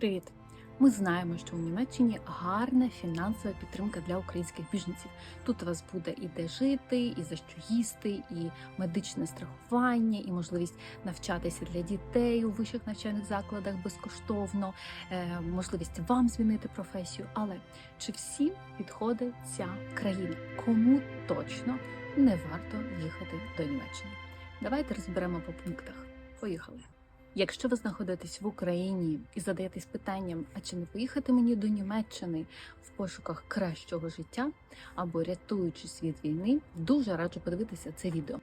Привіт! Ми знаємо, що у Німеччині гарна фінансова підтримка для українських біженців. Тут у вас буде і де жити, і за що їсти, і медичне страхування, і можливість навчатися для дітей у вищих навчальних закладах безкоштовно, е, можливість вам змінити професію. Але чи всім підходить ця країна? Кому точно не варто їхати до Німеччини? Давайте розберемо по пунктах. Поїхали. Якщо ви знаходитесь в Україні і задаєтесь питанням, а чи не поїхати мені до Німеччини в пошуках кращого життя або рятуючись від війни, дуже раджу подивитися це відео.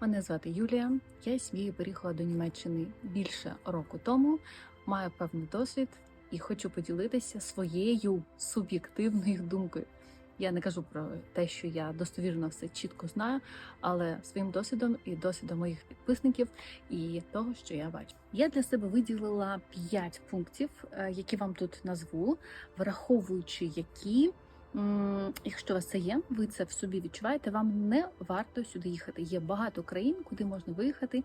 Мене звати Юлія. Я з сім'єю переїхала до Німеччини більше року тому. Маю певний досвід і хочу поділитися своєю суб'єктивною думкою. Я не кажу про те, що я достовірно все чітко знаю, але своїм досвідом і досвідом моїх підписників і того, що я бачу. Я для себе виділила 5 пунктів, е, які вам тут назву, враховуючи які. Якщо у вас це є, ви це в собі відчуваєте, вам не варто сюди їхати. Є багато країн, куди можна виїхати,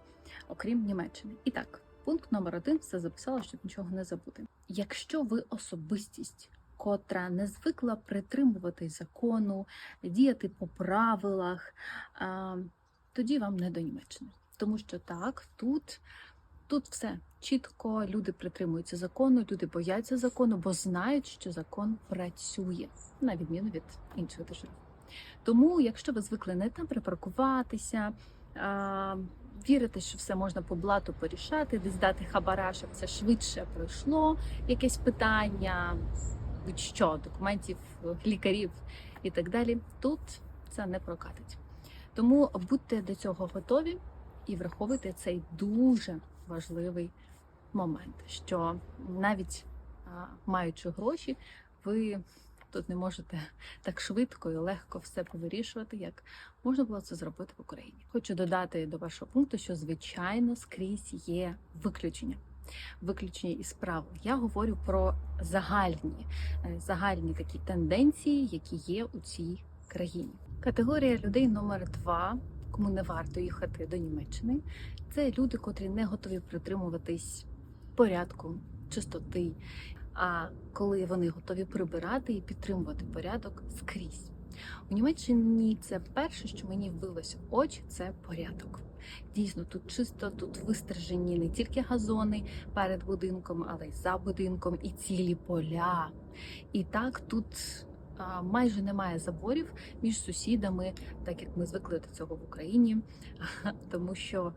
окрім Німеччини. І так, пункт номер один все записала, щоб нічого не забути. Якщо ви особистість, котра не звикла притримуватись закону, діяти по правилах, тоді вам не до Німеччини. Тому що так, тут, тут все чітко, люди притримуються закону, люди бояться закону, бо знають, що закон працює, на відміну від інших держав. Тому, якщо ви звикли не там припаркуватися, а, вірите, що все можна по блату порішати, десь дати хабара, щоб це швидше пройшло, якесь питання, будь-що, документів, лікарів і так далі, тут це не прокатить. Тому будьте до цього готові і враховуйте цей дуже важливий момент, що навіть маючи гроші, ви тут не можете так швидко і легко все повирішувати, як можна було це зробити в Україні. Хочу додати до вашого пункту, що звичайно скрізь є виключення. Виключення із правил. Я говорю про загальні, е, загальні такі тенденції, які є у цій країні. Категорія людей номер два, кому не варто їхати до Німеччини, це люди, котрі не готові притримуватись порядку, чистоти. А коли вони готові прибирати і підтримувати порядок скрізь. У Німеччині це перше, що мені вбилося в очі, це порядок. Дійсно, тут чисто, тут вистражені не тільки газони перед будинком, але й за будинком, і цілі поля. І так тут майже немає заборів між сусідами, так як ми звикли до цього в Україні, тому що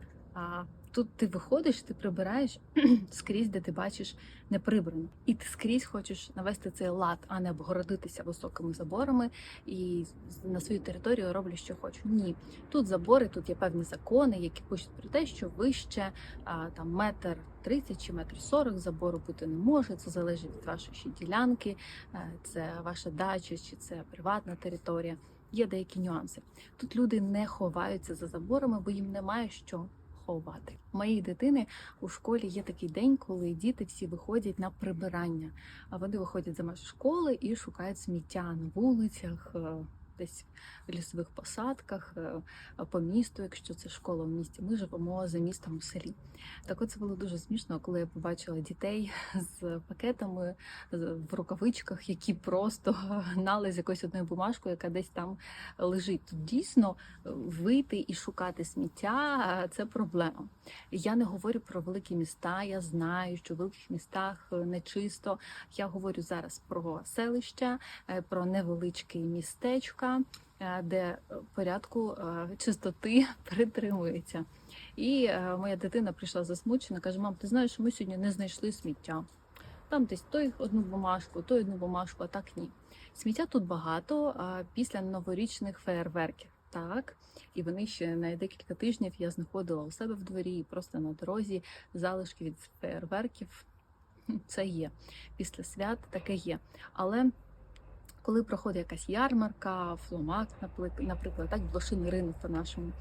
тут ти виходиш, ти прибираєш скрізь, де ти бачиш не прибрано. І ти скрізь хочеш навести цей лад, а не обгородитися високими заборами і на свою територію роблю, що хочу. Ні, тут забори, тут є певні закони, які пишуть про те, що вище а, там метр 30 чи метр 40 забору бути не може. Це залежить від вашої ще ділянки, е, це ваша дача чи це приватна територія. Є деякі нюанси. Тут люди не ховаються за заборами, бо їм немає що ховати. У моєї дитини у школі є такий день, коли діти всі виходять на прибирання. А вони виходять за межі школи і шукають сміття на вулицях. Е, Десь в лісових посадках е, по місту, якщо це школа в місті, ми живемо за містом у селі. Так от це було дуже смішно, коли я побачила дітей з пакетами в рукавичках, які просто гнали з якоюсь одною бумажкою, яка десь там лежить. Тут дійсно вийти і шукати сміття е, це проблема. Я не говорю про великі міста. Я знаю, що в великих містах е, не чисто. Я говорю зараз про селища, е, про невеличкі містечка, е, де порядку е, чистоти притримується. І е, моя дитина прийшла засмучена, каже: Мам, ти знаєш, ми сьогодні не знайшли сміття. Там десь той одну бумажку, той одну бумажку, а так ні. Сміття тут багато а після новорічних феєрверків. Так, і вони ще на декілька тижнів я знаходила у себе в дворі і просто на дорозі залишки від феєрверків. Це є. Після свят таке є. Але коли проходить якась ярмарка, фломак, наприклад, так, блошиний ринок по-нашому,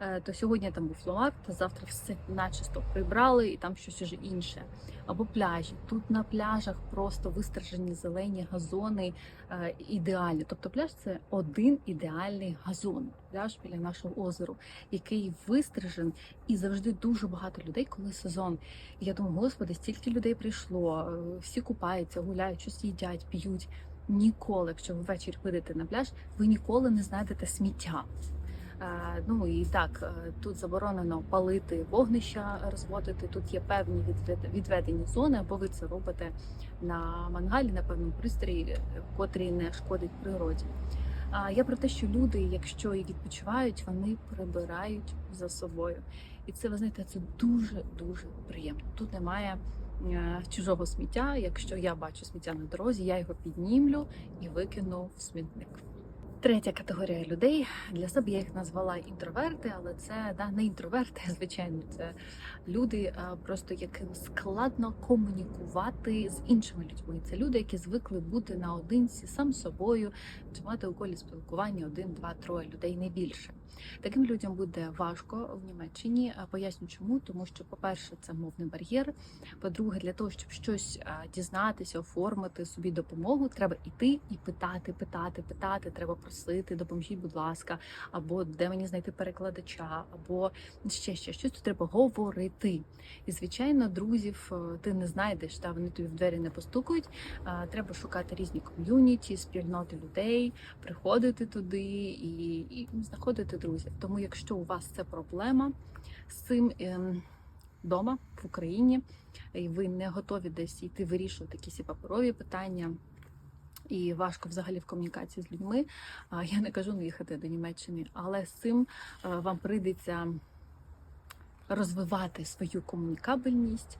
е, то сьогодні там був фломарт, завтра все начисто прибрали і там щось уже інше. Або пляжі. Тут на пляжах просто вистражені зелені газони е, ідеальні. Тобто пляж це один ідеальний газон, пляж біля нашого озеру, який вистражен, і завжди дуже багато людей, коли сезон. І я думаю, господи, стільки людей прийшло, е, всі купаються, гуляють, щось їдять, п'ють. Ніколи, якщо ви ввечері підете на пляж, ви ніколи не знайдете сміття. Е, Ну і так, е, тут заборонено палити вогнища, розводити. Тут є певні відвед- відведені зони, або ви це робите на мангалі, на певному пристрої, е, котрий не шкодить природі. Я про те, що люди, якщо і відпочивають, вони прибирають за собою. І це ви знаєте, це дуже дуже приємно. Тут немає чужого сміття. Якщо я бачу сміття на дорозі, я його піднімлю і викину в смітник. Третя категорія людей для себе я їх назвала інтроверти, але це да, не інтроверти, звичайно, це люди, просто яким складно комунікувати з іншими людьми. Це люди, які звикли бути наодинці сам собою, чи мати у колі спілкування один, два, троє людей не більше. Таким людям буде важко в Німеччині. Поясню, чому тому, що, по-перше, це мовний бар'єр. По-друге, для того, щоб щось дізнатися, оформити собі допомогу, треба іти і питати, питати, питати. Треба просити, допоможіть, будь ласка, або де мені знайти перекладача, або ще ще щось. Тут треба говорити. І звичайно, друзів е, ти не знайдеш, та вони тобі в двері не постукають. Треба шукати різні ком'юніті, спільноти людей, приходити туди і, і знаходити друзів. Тому, якщо у вас це проблема з цим ем, вдома в Україні, і ви не готові десь йти вирішувати якісь паперові питання. І важко взагалі в комунікації з людьми. Я не кажу не їхати до Німеччини, але з цим е, вам прийдеться розвивати свою комунікабельність,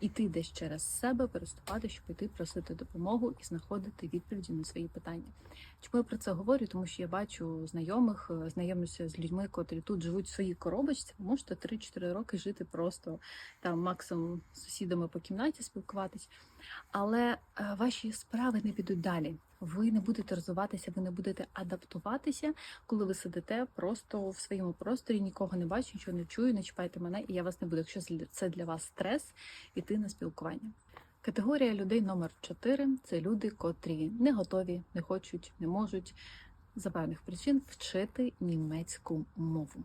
іти десь через себе, переступати, щоб іти просити допомогу і знаходити відповіді на свої питання. Чому я про це говорю? Тому що я бачу знайомих, е, знайомлюся з людьми, котрі тут живуть в своїй коробочці. Можете 3-4 роки жити просто там максимум з сусідами по кімнаті спілкуватись, але е, ваші справи не підуть далі. Ви не будете розвиватися, ви не будете адаптуватися, коли ви сидите просто в своєму просторі, нікого не бачу, нічого не чую, не чіпайте мене, і я вас не буду. Якщо це для вас стрес, іти на спілкування. Категорія людей номер 4 – це люди, котрі не готові, не хочуть, не можуть за певних причин вчити німецьку мову.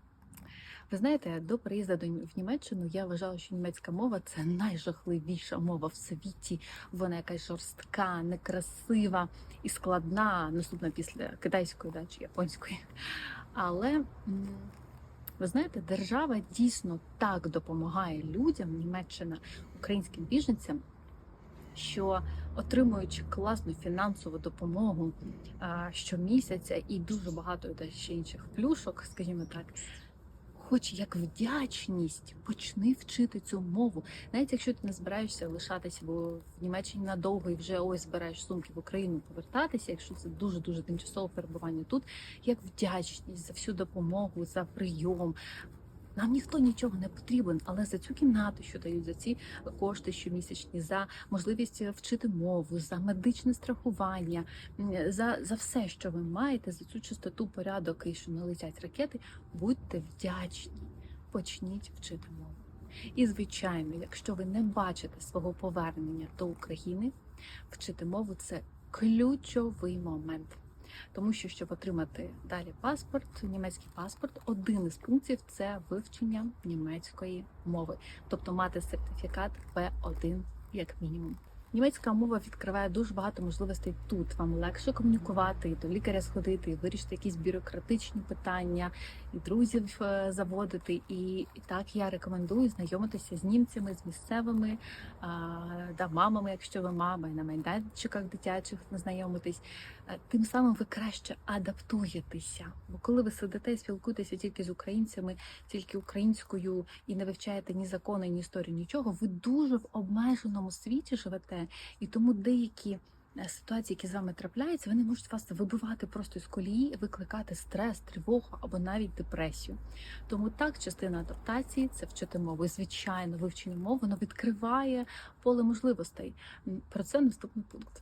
Ви знаєте, до приїзду в Німеччину я вважала, що німецька мова це найжахливіша мова в світі. Вона якась жорстка, некрасива і складна, наступна після китайської да, чи японської. Але ви знаєте, держава дійсно так допомагає людям, Німеччина, українським біженцям, що отримуючи класну фінансову допомогу а, щомісяця і дуже багато та ще інших плюшок, скажімо так. Хоч як вдячність, почни вчити цю мову. Навіть якщо ти не збираєшся лишатися бо в Німеччині надовго і вже ось збираєш сумки в Україну повертатися, якщо це дуже дуже тимчасове перебування тут, як вдячність за всю допомогу, за прийом. Нам ніхто нічого не потрібен, але за цю кімнату, що дають за ці кошти щомісячні, за можливість вчити мову, за медичне страхування, за, за все, що ви маєте, за цю чистоту порядок і що не летять ракети, будьте вдячні, почніть вчити мову. І звичайно, якщо ви не бачите свого повернення до України, вчити мову це ключовий момент. Тому що, щоб отримати далі паспорт, німецький паспорт, один із пунктів це вивчення німецької мови, тобто мати сертифікат B1 як мінімум. Німецька мова відкриває дуже багато можливостей тут. Вам легше комунікувати, і до лікаря сходити, і вирішити якісь бюрократичні питання, і друзів е, заводити. І, так я рекомендую знайомитися з німцями, з місцевими да, мамами, якщо ви мама, і на майданчиках дитячих знайомитись. Е, Тим самим ви краще адаптуєтеся. Бо коли ви сидите і спілкуєтеся тільки з українцями, тільки українською і не вивчаєте ні закони, ні історію, нічого, ви дуже в обмеженому світі живете, і тому деякі е, ситуації, які з вами трапляються, вони можуть вас вибивати просто з колії, викликати стрес, тривогу або навіть депресію. Тому так, частина адаптації це вчити мову. Звичайно, вивчення мови воно відкриває поле можливостей. Про це наступний пункт.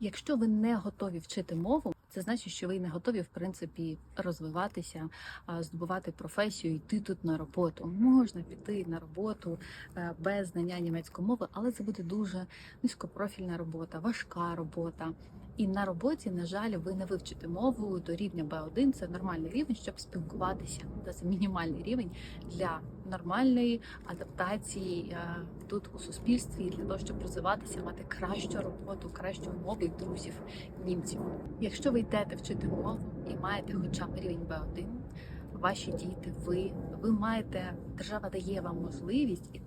Якщо ви не готові вчити мову, Це значить, що ви не готові в принципі розвиватися, здобувати професію, йти тут на роботу. Можна піти на роботу е, без знання німецької мови, але це буде дуже низькопрофільна робота, важка робота. І на роботі, на жаль, ви не вивчите мову до рівня B1. Це нормальний рівень, щоб спілкуватися. Це мінімальний рівень для нормальної адаптації е, тут у суспільстві, для того, щоб розвиватися, мати кращу роботу, кращу мову і друзів німців. Якщо ви йдете вчити мову і маєте хоча б рівень B1, ваші діти, ви, ви маєте, держава дає вам можливість і-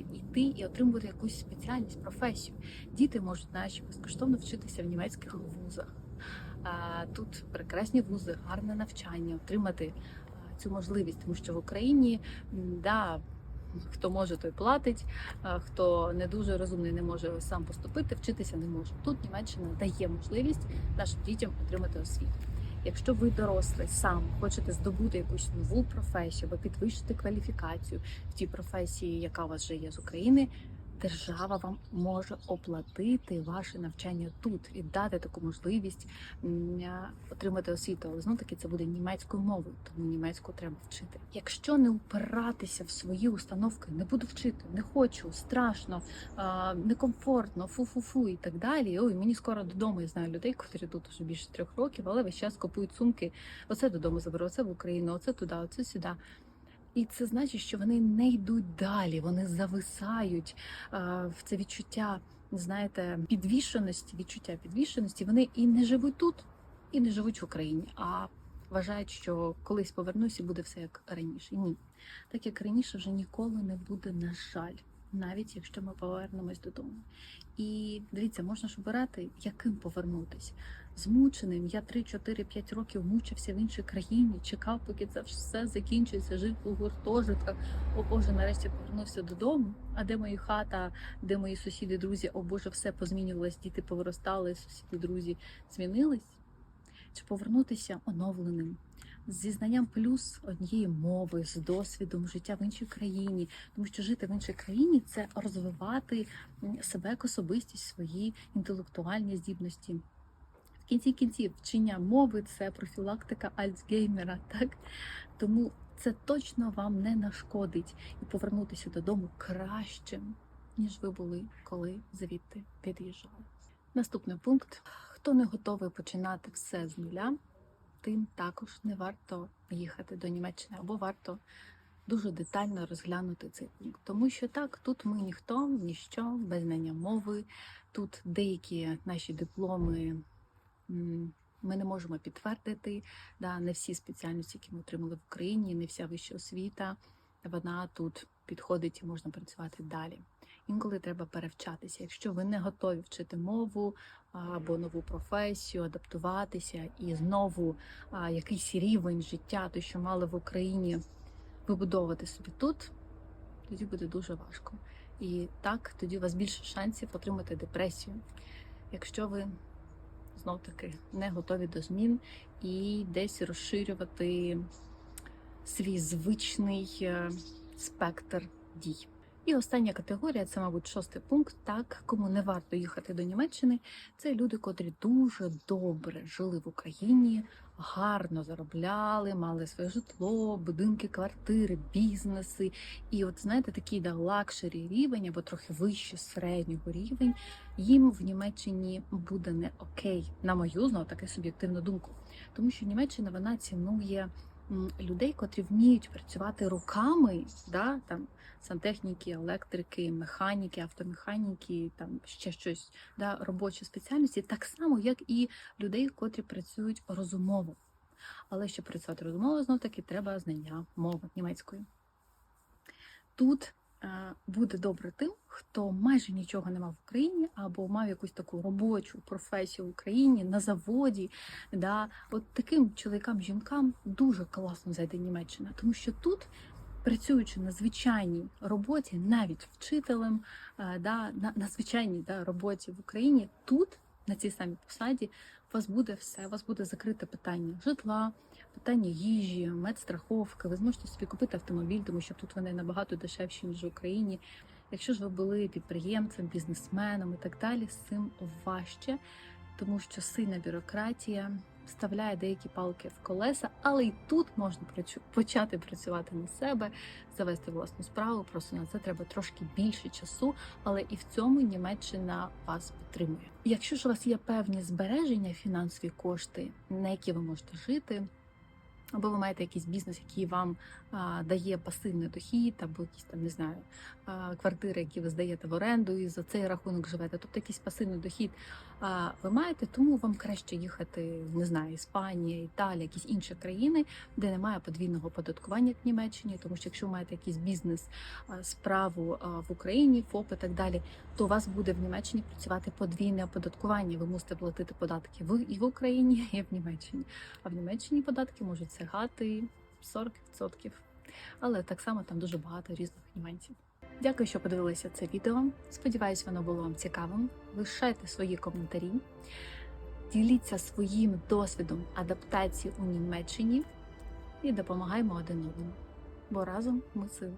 йти і отримувати якусь спеціальність, професію. Діти можуть наші безкоштовно вчитися в німецьких вузах. Тут прекрасні вузи, гарне навчання, отримати цю можливість, тому що в Україні да. Хто може, той платить, хто не дуже розумний, не може сам поступити, вчитися не може. Тут Німеччина дає можливість нашим дітям отримати освіту. Якщо ви дорослий сам хочете здобути якусь нову професію або підвищити кваліфікацію в тій професії, яка у вас вже є з України, держава вам може оплатити ваше навчання тут і дати таку можливість отримати освіту. Але знов таки це буде німецькою мовою, тому німецьку треба вчити. Якщо не упиратися в свої установки, не буду вчити, не хочу, страшно, некомфортно, фу-фу-фу і так далі. Ой, мені скоро додому. Я знаю людей, котрі тут вже більше трьох років, але весь час купують сумки. Оце додому заберу, оце в Україну, оце туди, оце сюди. І це значить, що вони не йдуть далі, вони зависають в це відчуття, знаєте, підвішеності, відчуття підвішеності. Вони і не живуть тут, і не живуть в Україні, а вважають, що колись повернусь і буде все як раніше. Ні, так як раніше вже ніколи не буде, на жаль, навіть якщо ми повернемось додому. І дивіться, можна ж обирати, яким повернутись. Змученим. Я 3-4-5 років мучився в іншій країні, чекав, поки це все закінчиться, жив у гуртожитках. О Боже, нарешті повернувся додому. А де мої хата, де мої сусіди, друзі? О Боже, все позмінювалось, діти повиростали, сусіди, друзі змінились. Чи повернутися оновленим? Зі знанням плюс однієї мови, з досвідом життя в іншій країні, тому що жити в іншій країні це розвивати себе як особистість, свої інтелектуальні здібності. В кінці кінців вчення мови це профілактика Альцгеймера, так? Тому це точно вам не нашкодить і повернутися додому кращим, ніж ви були, коли звідти під'їжджали. Наступний пункт: хто не готовий починати все з нуля, тим також не варто їхати до Німеччини або варто дуже детально розглянути цей пункт. Тому що так, тут ми ніхто, ніщо, без знання мови. Тут деякі наші дипломи ми не можемо підтвердити. Да, не всі спеціальності, які ми отримали в Україні, не вся вища освіта, вона тут підходить і можна працювати далі. Інколи треба перевчатися. Якщо ви не готові вчити мову або нову професію, адаптуватися і знову а, якийсь рівень життя, той, що мали в Україні, вибудовувати собі тут, тоді буде дуже важко. І так, тоді у вас більше шансів отримати депресію, якщо ви знов таки не готові до змін і десь розширювати свій звичний е, спектр дій. І остання категорія це, мабуть, шостий пункт. Так, кому не варто їхати до Німеччини, це люди, котрі дуже добре жили в Україні, гарно заробляли, мали своє житло, будинки, квартири, бізнеси. І от знаєте, такий да, лакшері рівень або трохи вище середнього рівень, їм в Німеччині буде не окей, на мою знову таки суб'єктивну думку. Тому що Німеччина вона цінує людей, котрі вміють працювати руками, да, там сантехніки, електрики, механіки, автомеханіки, там ще щось, да, робочі спеціальності, так само, як і людей, котрі працюють розумово. Але щоб працювати розумово, знов таки треба знання мови німецької. Тут буде добре тим, хто майже нічого не мав в Україні, або мав якусь таку робочу професію в Україні на заводі. Да, от таким чоловікам, жінкам дуже класно зайде Німеччина, тому що тут. Працюючи на звичайній роботі, навіть вчителем, е, да, на, на звичайній да, роботі в Україні, тут, на цій самій посаді, у вас буде все, у вас буде закрите питання житла, питання їжі, медстраховки. Ви зможете собі купити автомобіль, тому що тут вони набагато дешевші, ніж в Україні. Якщо ж ви були підприємцем, бізнесменом і так далі, з цим важче, тому що сильна бюрократія, вставляє деякі палки в колеса, але і тут можна почати працювати на себе, завести власну справу. Просто на це треба трошки більше часу, але і в цьому Німеччина вас підтримує. Якщо ж у вас є певні збереження, фінансові кошти, на які ви можете жити. Або ви маєте якийсь бізнес, який вам а, дає пасивний дохід, або якісь там не знаю а, квартири, які ви здаєте в оренду, і за цей рахунок живете. Тобто якийсь пасивний дохід а, ви маєте, тому вам краще їхати, не знаю, Іспанія, Італія, якісь інші країни, де немає подвійного оподаткування як в Німеччині. Тому що якщо ви маєте якийсь бізнес, а, справу а, в Україні, ФОП і так далі, то у вас буде в Німеччині працювати подвійне оподаткування. Ви мусите платити податки в і в Україні, і в Німеччині. А в Німеччині податки можуть сягати 40%. Але так само там дуже багато різних нюансів. Дякую, що подивилися це відео. Сподіваюсь, воно було вам цікавим. Лишайте свої коментарі, діліться своїм досвідом адаптації у Німеччині і допомагаємо один одному. Бо разом ми сила.